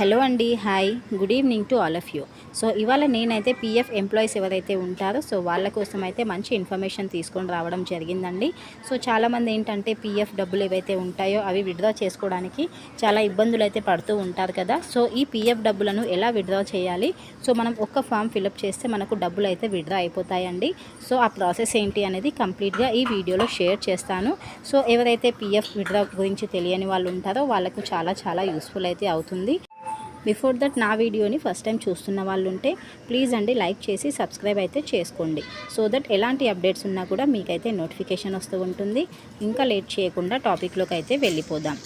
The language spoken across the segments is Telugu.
హలో అండి hi. Good evening to all of you. So ఇవాళ నేనైతే పీఎఫ్ ఎంప్లాయీస్ ఎవరైతే ఉంటారో సో వాళ్ళ కోసం అయితే మంచి ఇన్ఫర్మేషన్ తీసుకొని రావడం జరిగిందండి. సో చాలామంది ఏంటంటే పీఎఫ్ డబ్బులు ఏవైతే ఉంటాయో అవి విత్డ్రా చేసుకోవడానికి చాలా ఇబ్బందులు అయితే పడుతూ ఉంటారు కదా. సో ఈ పీఎఫ్ డబ్బులను ఎలా విత్డ్రా చేయాలి? సో మనం ఒక్క ఫామ్ ఫిలప్ చేస్తే మనకు డబ్బులు అయితే విత్డ్రా అయిపోతాయండి. సో ఆ ప్రాసెస్ ఏంటి అనేది కంప్లీట్గా ఈ వీడియోలో షేర్ చేస్తాను. సో ఎవరైతే పీఎఫ్ విడ్రా గురించి తెలియని వాళ్ళు ఉంటారో వాళ్ళకు చాలా చాలా యూస్ఫుల్ అయితే అవుతుంది. బిఫోర్ దట్ నా వీడియోని ఫస్ట్ టైం చూస్తున్న వాళ్ళు ఉంటే ప్లీజ్ అండి లైక్ చేసి సబ్స్క్రైబ్ అయితే చేసుకోండి. సో దట్ ఎలాంటి అప్డేట్స్ ఉన్నా కూడా మీకైతే నోటిఫికేషన్ వస్తూ ఉంటుంది. ఇంకా లేట్ చేయకుండా టాపిక్లోకి అయితే వెళ్ళిపోదాం.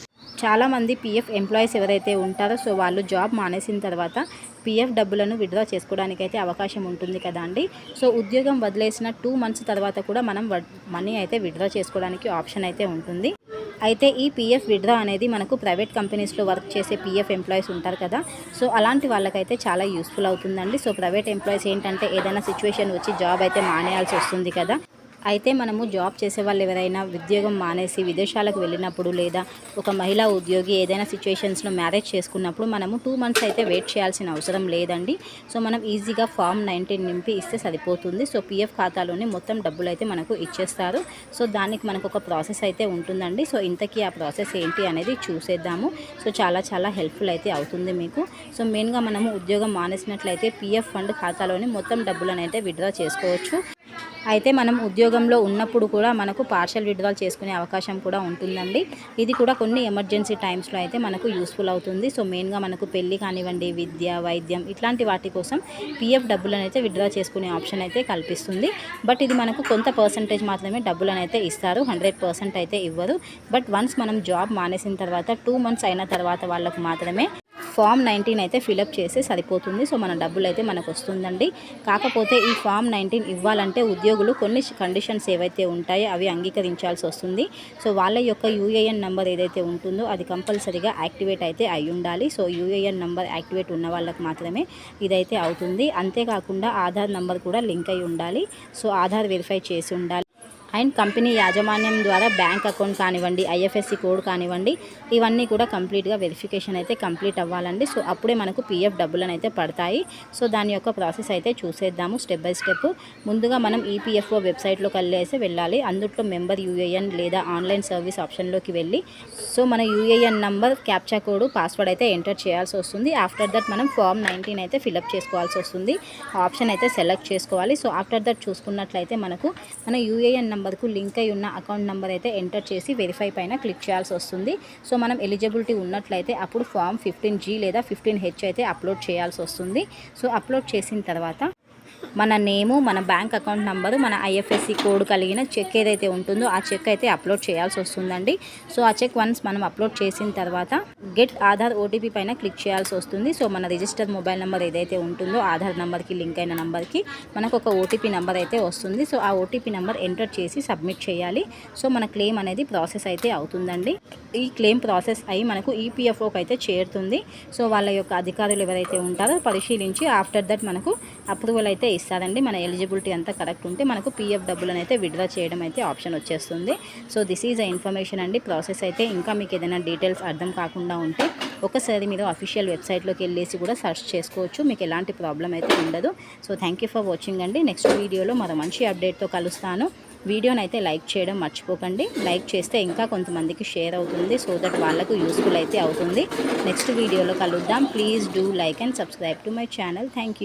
చాలామంది పీఎఫ్ ఎంప్లాయీస్ ఎవరైతే ఉంటారో సో వాళ్ళు జాబ్ మానేసిన తర్వాత పీఎఫ్ డబ్బులను విడ్రా చేసుకోవడానికైతే అవకాశం ఉంటుంది కదా అండి. సో ఉద్యోగం వదిలేసిన టూ మంత్స్ తర్వాత కూడా మనం మనీ అయితే విత్డ్రా చేసుకోవడానికి ఆప్షన్ అయితే ఉంటుంది. అయితే ఈ పీఎఫ్ విడ్రా అనేది మనకు ప్రైవేట్ కంపెనీస్లో వర్క్ చేసే పీఎఫ్ ఎంప్లాయీస్ ఉంటారు కదా. సో అలాంటి వాళ్ళకైతే చాలా యూస్ఫుల్ అవుతుందండి. సో ప్రైవేట్ ఎంప్లాయీస్ ఏంటంటే ఏదైనా సిచ్యువేషన్ వచ్చి జాబ్ అయితే మానేయాల్సి వస్తుంది కదా. అయితే మనము జాబ్ చేసే వాళ్ళు ఎవరైనా ఉద్యోగం మానేసి విదేశాలకు వెళ్ళినప్పుడు లేదా ఒక మహిళా ఉద్యోగి ఏదైనా సిచ్యువేషన్స్లో మ్యారేజ్ చేసుకున్నప్పుడు మనము టూ మంత్స్ అయితే వెయిట్ చేయాల్సిన అవసరం లేదండి. సో మనం ఈజీగా ఫామ్ నైన్టీన్ నింపి ఇస్తే సరిపోతుంది. సో పీఎఫ్ ఖాతాలోనే మొత్తం డబ్బులు అయితే మనకు ఇచ్చేస్తారు. సో దానికి మనకు ఒక ప్రాసెస్ అయితే ఉంటుందండి. సో ఇంతకీ ఆ ప్రాసెస్ ఏంటి అనేది చూసేద్దాము. సో చాలా చాలా హెల్ప్ఫుల్ అయితే అవుతుంది మీకు. సో మెయిన్గా మనము ఉద్యోగం మానేసినట్లయితే పీఎఫ్ ఫండ్ ఖాతాలోని మొత్తం డబ్బులను అయితే విత్డ్రా చేసుకోవచ్చు. అయితే మనం ఉద్యోగంలో ఉన్నప్పుడు కూడా మనకు పార్షల్ విత్డ్రాల్ చేసుకునే అవకాశం కూడా ఉంటుందండి. ఇది కూడా కొన్ని ఎమర్జెన్సీ టైమ్స్లో అయితే మనకు యూస్ఫుల్ అవుతుంది. సో మెయిన్గా మనకు పెళ్ళి కానివ్వండి విద్య వైద్యం ఇట్లాంటి వాటి కోసం పిఎఫ్ డబ్బులను అయితే విత్డ్రా చేసుకునే ఆప్షన్ అయితే కల్పిస్తుంది. బట్ ఇది మనకు కొంత పర్సంటేజ్ మాత్రమే డబ్బులను అయితే ఇస్తారు. హండ్రెడ్ పర్సెంట్ అయితే ఇవ్వరు బట్ వన్స్ మనం జాబ్ మానేసిన తర్వాత టూ మంత్స్ అయిన తర్వాత వాళ్ళకు మాత్రమే ఫామ్ నైన్టీన్ అయితే ఫిలప్ చేస్తే సరిపోతుంది. సో మన డబ్బులు అయితే మనకు వస్తుందండి. కాకపోతే ఈ ఫామ్ నైన్టీన్ ఇవ్వాలంటే ఉద్యోగులు కొన్ని కండిషన్స్ ఏవైతే ఉంటాయో అవి అంగీకరించాల్సి వస్తుంది. సో వాళ్ళ యొక్క యూఏఎన్ నెంబర్ ఏదైతే ఉంటుందో అది కంపల్సరీగా యాక్టివేట్ అయితే అయి ఉండాలి. సో యూఏఎన్ నెంబర్ యాక్టివేట్ ఉన్న వాళ్ళకి మాత్రమే ఇదైతే అవుతుంది. అంతేకాకుండా ఆధార్ నెంబర్ కూడా లింక్ అయి ఉండాలి. సో ఆధార్ వెరిఫై చేసి ఉండాలి. అండ్ కంపెనీ యాజమాన్యం ద్వారా బ్యాంక్ అకౌంట్ కానివ్వండి ఐఎఫ్ఎస్సి కోడ్ కానివ్వండి ఇవన్నీ కూడా కంప్లీట్గా వెరిఫికేషన్ అయితే కంప్లీట్ అవ్వాలండి. సో అప్పుడే మనకు పిఎఫ్ డబ్బులను అయితే పడతాయి. సో దాని యొక్క ప్రాసెస్ అయితే చూసేద్దాము స్టెప్ బై స్టెప్. ముందుగా మనం ఈపీఎఫ్ఓ వెబ్సైట్లోకి వెళ్ళేసి వెళ్ళాలి. అందుట్లో మెంబర్ యూఏఎన్ లేదా ఆన్లైన్ సర్వీస్ ఆప్షన్లోకి వెళ్ళి సో మన UAN number captcha code password అయితే ఎంటర్ చేయాల్సి వస్తుంది. ఆఫ్టర్ దట్ మనం ఫామ్ నైన్టీన్ అయితే ఫిలప్ చేసుకోవాల్సి వస్తుంది. ఆప్షన్ అయితే సెలెక్ట్ చేసుకోవాలి. సో ఆఫ్టర్ దట్ చూసుకున్నట్లయితే మనకు మన యూఏఎన్ నంబర్ నెంబర్కు లింక్ అయి ఉన్న అకౌంట్ నెంబర్ అయితే ఎంటర్ చేసి వెరిఫై పైన క్లిక్ చేయాల్సి వస్తుంది. సో మనం ఎలిజిబిలిటీ ఉన్నట్లయితే అప్పుడు ఫామ్ ఫిఫ్టీన్ జీ లేదా ఫిఫ్టీన్ హెచ్ అయితే అప్లోడ్ చేయాల్సి వస్తుంది. సో అప్లోడ్ చేసిన తర్వాత మన నేము మన బ్యాంక్ అకౌంట్ నెంబరు మన ఐఎఫ్ఎస్సి కోడ్ కలిగిన చెక్ ఏదైతే ఉంటుందో ఆ చెక్ అయితే అప్లోడ్ చేయాల్సి వస్తుందండి. సో ఆ చెక్ వన్స్ మనం అప్లోడ్ చేసిన తర్వాత గెట్ ఆధార్ ఓటీపీ పైన క్లిక్ చేయాల్సి వస్తుంది. సో మన రిజిస్టర్ మొబైల్ నెంబర్ ఏదైతే ఉంటుందో ఆధార్ నెంబర్కి లింక్ అయిన నెంబర్కి మనకు ఒక ఓటీపీ నెంబర్ అయితే వస్తుంది. సో ఆ ఓటీపీ నెంబర్ ఎంటర్ చేసి సబ్మిట్ చేయాలి. సో మన క్లెయిమ్ అనేది ప్రాసెస్ అయితే అవుతుందండి. ఈ క్లెయిమ్ ప్రాసెస్ అయ్యి మనకు ఈపీఎఫ్ఓకి అయితే చేరుతుంది. సో వాళ్ళ యొక్క అధికారులు ఎవరైతే ఉంటారో పరిశీలించి ఆఫ్టర్ దట్ మనకు అప్రూవల్ అయితే ఇస్తారండి. మన ఎలిజిబిలిటీ అంతా కరెక్ట్ ఉంటే మనకు పీఎఫ్ డబ్బులను అయితే విడ్రా చేయడం అయితే ఆప్షన్ వచ్చేస్తుంది. So this is a information అండి. ప్రాసెస్ అయితే ఇంకా మీకు ఏదైనా డీటెయిల్స్ అర్థం కాకుండా ఉంటే ఒకసారి మీరు అఫీషియల్ వెబ్సైట్లోకి వెళ్ళేసి కూడా సర్చ్ చేసుకోవచ్చు. మీకు ఎలాంటి ప్రాబ్లం అయితే ఉండదు. సో థ్యాంక్ ఫర్ వాచింగ్ అండి. నెక్స్ట్ వీడియోలో మరో మంచి అప్డేట్తో కలుస్తాను. వీడియోని అయితే లైక్ చేయడం మర్చిపోకండి. లైక్ చేస్తే ఇంకా కొంతమందికి షేర్ అవుతుంది. సో దట్ వాళ్ళకు యూస్ఫుల్ అయితే అవుతుంది. నెక్స్ట్ వీడియోలో కలుద్దాం. Please do like and subscribe to my channel thank